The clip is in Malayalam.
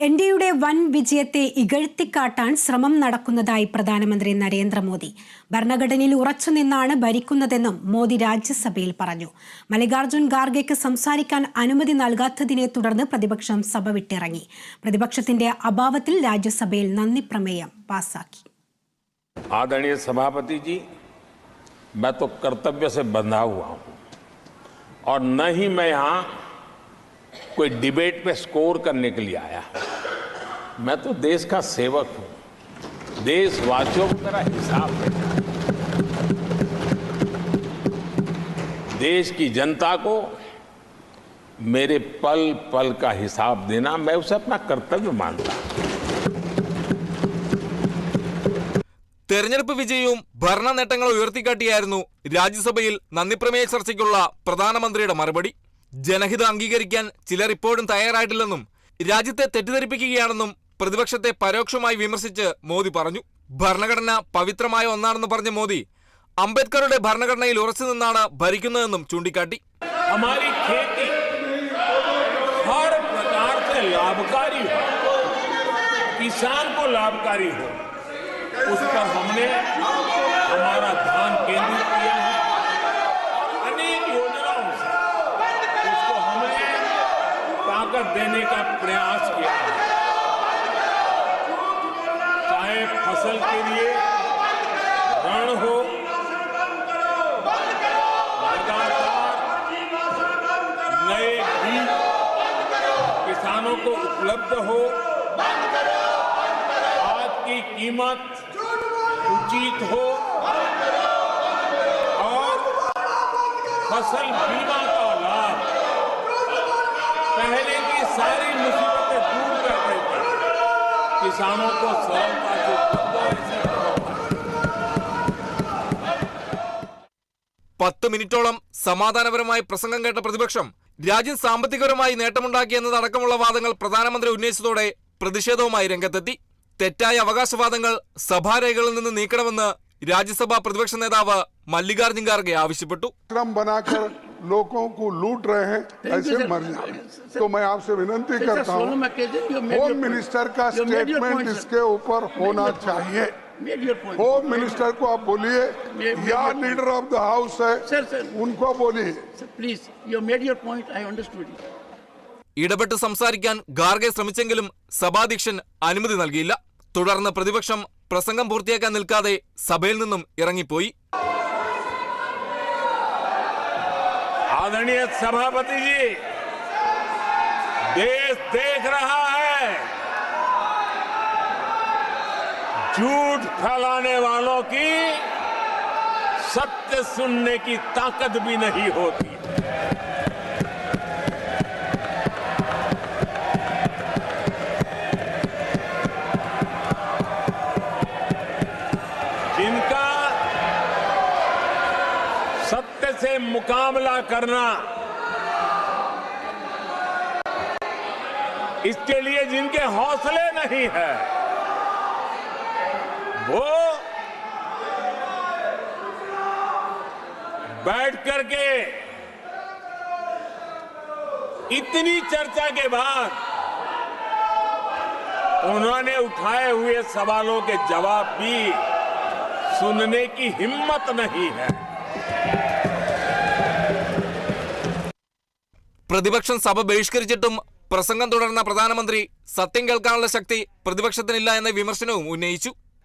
എൻ ഡിയുടെ വൻ വിജയത്തെ ഇകഴ്ത്തിക്കാട്ടാൻ ശ്രമം നടക്കുന്നതായി പ്രധാനമന്ത്രി നരേന്ദ്രമോദി ഭരണഘടനയിൽ ഉറച്ചുനിന്നാണ് ഭരിക്കുന്നതെന്നും മോദി രാജ്യസഭയിൽ പറഞ്ഞു മല്ലികാർജ്ജുൻ ഖാർഗെക്ക് സംസാരിക്കാൻ അനുമതി നൽകാത്തതിനെ തുടർന്ന് പ്രതിപക്ഷം സഭ വിട്ടിറങ്ങി പ്രതിപക്ഷത്തിന്റെ അഭാവത്തിൽ രാജ്യസഭയിൽ നന്ദി പ്രമേയം പാസാക്കി आदरणीय सभापति जी मैं तो कर्तव्य से बंधा हुआ हूं और न ही मैं यहां कोई डिबेट पे स्कोर करने के लिए आया हूं मैं तो देश का सेवक हूं देशवासियों को मेरा हिसाब है देश की जनता को मेरे पल पल का हिसाब देना मैं उसे अपना कर्तव्य मानता हूं തെരഞ്ഞെടുപ്പ് വിജയവും ഭരണ നേട്ടങ്ങളും ഉയർത്തിക്കാട്ടിയായിരുന്നു രാജ്യസഭയിൽ നന്ദിപ്രമേയ ചർച്ചയ്ക്കുള്ള പ്രധാനമന്ത്രിയുടെ മറുപടി ജനഹിതം അംഗീകരിക്കാൻ ചിലർ ഇപ്പോഴും തയ്യാറായിട്ടില്ലെന്നും രാജ്യത്തെ തെറ്റിദ്ധരിപ്പിക്കുകയാണെന്നും പ്രതിപക്ഷത്തെ പരോക്ഷമായി വിമർശിച്ച് മോദി പറഞ്ഞു ഭരണഘടന പവിത്രമായ ഒന്നാണെന്ന് പറഞ്ഞ മോദി അംബേദ്കറുടെ ഭരണഘടനയിൽ ഉറച്ചു നിന്നാണ് ഭരിക്കുന്നതെന്നും ചൂണ്ടിക്കാട്ടി हमारी खेती हर प्रकार से लाभकारी हो किसान को लाभकारी हो उस पर हमने हमारा ध्यान केंद्रित किया है अनेक योजनाओं से उसको हमने ताकत देने का प्रयास किया है फ़सल के लिए ऋण हो। लगातार नए बीज किसानों को उपलब्ध हो। आज की कीमत उचित हो। और फ़सल बीमा का लाभ पहले की सारी मुसीबतें दूर कर देकर किसानों को सरलता से പത്ത് മിനിറ്റോളം സമാധാനപരമായി പ്രസംഗം കേട്ട പ്രതിപക്ഷം രാജ്യം സാമ്പത്തികപരമായി നേട്ടമുണ്ടാക്കി എന്നതടക്കമുള്ള വാദങ്ങൾ പ്രധാനമന്ത്രി ഉന്നയിച്ചതോടെ പ്രതിഷേധവുമായി രംഗത്തെത്തി തെറ്റായ അവകാശവാദങ്ങൾ സഭാരേഖകളിൽ നിന്ന് നീക്കണമെന്ന് രാജ്യസഭാ പ്രതിപക്ഷ നേതാവ് മല്ലികാർജ്ജുൻ ഖാർഗെ ആവശ്യപ്പെട്ടു क्रम बनाकर लोगों को लूट रहे हैं ऐसे sir. मर जाए तो मैं आपसे विनंती Sir, करता Sonam हूँ Academy, you made your home point. Minister का You made your statement point, sir. इसके ऊपर होना चाहिए Made your point. Home minister को आप बोलिए Made- made या your point. Leader of the house है Sir, sir. उनको बोलिए Sir, please, you made your point. I understood it. ഇടപെട്ട് സംസാരിക്കാൻ ഖാർഗെ ശ്രമിച്ചെങ്കിലും സഭാധ്യക്ഷൻ അനുമതി നൽകിയില്ല തുടർന്ന് പ്രതിപക്ഷം പ്രസംഗം പൂർത്തിയാക്കാൻ നിൽക്കാതെ സഭയിൽ നിന്നും ഇറങ്ങിപ്പോയി आदरणीय सभापति जी देश देख झूठ फैलाने वालों की सत्य सुनने की ताकत भी नहीं होती। जिनका सत्य से मुकाबला करना, इसके लिए जिनके हौसले नहीं है वो बैठ करके इतनी चर्चा के बाद उन्होंने उठाए हुए सवालों के जवाब भी सुनने की हिम्मत नहीं है പ്രതിപക്ഷം സഭ ബഹിഷ്കരിച്ചിട്ടും പ്രസംഗം തുടർന്ന പ്രധാനമന്ത്രി സത്യം കേൾക്കാനുള്ള ശക്തി പ്രതിപക്ഷത്തിനില്ല എന്ന വിമർശനവും ഉന്നയിച്ചു